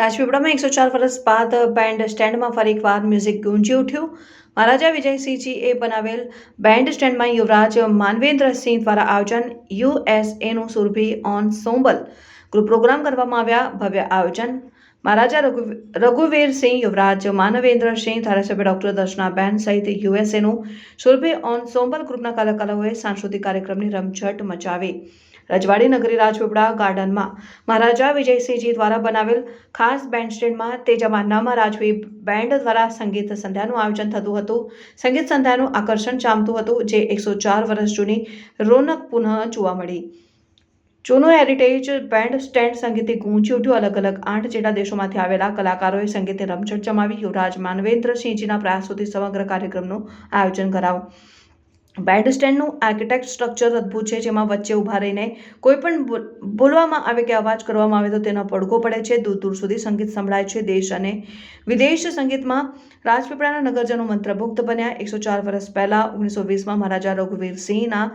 રાજપીપળામાં એકસો ચાર વર્ષ બાદ બેન્ડ સ્ટેન્ડમાં ફરી એકવાર મ્યુઝિક ગુંજી ઉઠ્યું. મહારાજા વિજયસિંહજીએ બનાવેલ બેન્ડ સ્ટેન્ડમાં યુવરાજ માનવેન્દ્રસિંહ દ્વારા આયોજન યુએસએનું સુરભી ઓન સોમ્બલ ગ્રુપ પ્રોગ્રામ કરવામાં આવ્યા. ભવ્ય આયોજન. મહારાજા રઘુ, રઘુવીરસિંહ, યુવરાજ માનવેન્દ્રસિંહ, ધારાસભ્ય ડોક્ટર દર્શનાબેન સહિત યુએસએનું સુરભી ઓન સોમ્બલ ગ્રુપના કલાકારોએ સાંસ્કૃતિક કાર્યક્રમની રમઝટ મચાવી. રજવાડી નગરી રાજપીપળા ગાર્ડનમાં મહારાજા વિજયસિંહજી દ્વારા બનાવેલ ખાસ બેન્ડ સ્ટેન્ડમાં તે જમાનામાં રાજવી બેન્ડ દ્વારા સંગીત સંધ્યાનું આયોજન થતું હતું. સંગીત સંધ્યાનું આકર્ષણ જામતું હતું, જે એકસો ચાર વર્ષ જૂની રોનક પુનઃ જોવા મળી. જૂનું હેરિટેજ બેન્ડ સ્ટેન્ડ સંગીતે ગૂંજી ઉઠ્યું. અલગ અલગ આઠ જેટલા દેશોમાંથી આવેલા કલાકારોએ સંગીતે રમઝટ જમાવી. યુવરાજ માનવેન્દ્રસિંહજીના પ્રયાસોથી સમગ્ર કાર્યક્રમનું આયોજન કરાવું બેન્ડ સ્ટેન્ડનું આર્કિટેક્ટ સ્ટ્રક્ચર અદ્ભુત છે, જેમાં વચ્ચે ઊભા રહીને કોઈ પણ બોલવામાં આવે કે અવાજ કરવામાં આવે તો તેનો પડઘો પડે છે. દૂર દૂર સુધી સંગીત સંભળાય છે. દેશ અને વિદેશ સંગીતમાં રાજપીપળાના નગરજનો મંત્રમુગ્ધ બન્યા. એકસો ચાર વર્ષ પહેલાં, ઓગણીસો વીસમાં મહારાજા રઘુવીરસિંહના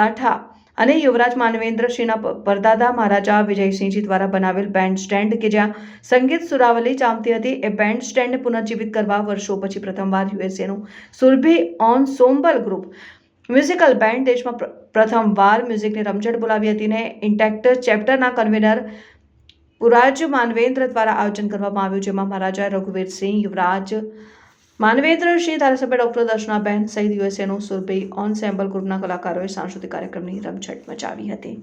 દાઠા અને યુવરાજ માનવેન્દ્રસિંહના પરદાદા મહારાજા વિજયસિંહજી દ્વારા બનાવેલ બેન્ડ સ્ટેન્ડ કે જ્યાં સંગીત સુરાવલી ચામતી હતી, એ બેન્ડ સ્ટેન્ડ પુનર્જીવિત કરવા વર્ષો પછી પ્રથમવાર યુએસએનું Surabhi ensemble group musical band દેશમાં પ્રથમ પ્રથમવાર મ્યુઝિકની રમઝટ બોલાવી હતી ને ઇન્ટેક્ટ ચેપ્ટરના કન્વીનર પુરાજ માનવેન્દ્ર દ્વારા આયોજન કરવામાં આવ્યું, જેમાં મહારાજા રઘુવીરસિંહ યુવરાજ માનવેન્દ્ર સિંહ ધારાસભ્ય ડોક્ટર દર્શનાબેન સહિત યુએસએનું સુરભી ઓન સેમ્બલ ગ્રુપના કલાકારોએ સાંસ્કૃતિક કાર્યક્રમની રમઝટ મચાવી હતી.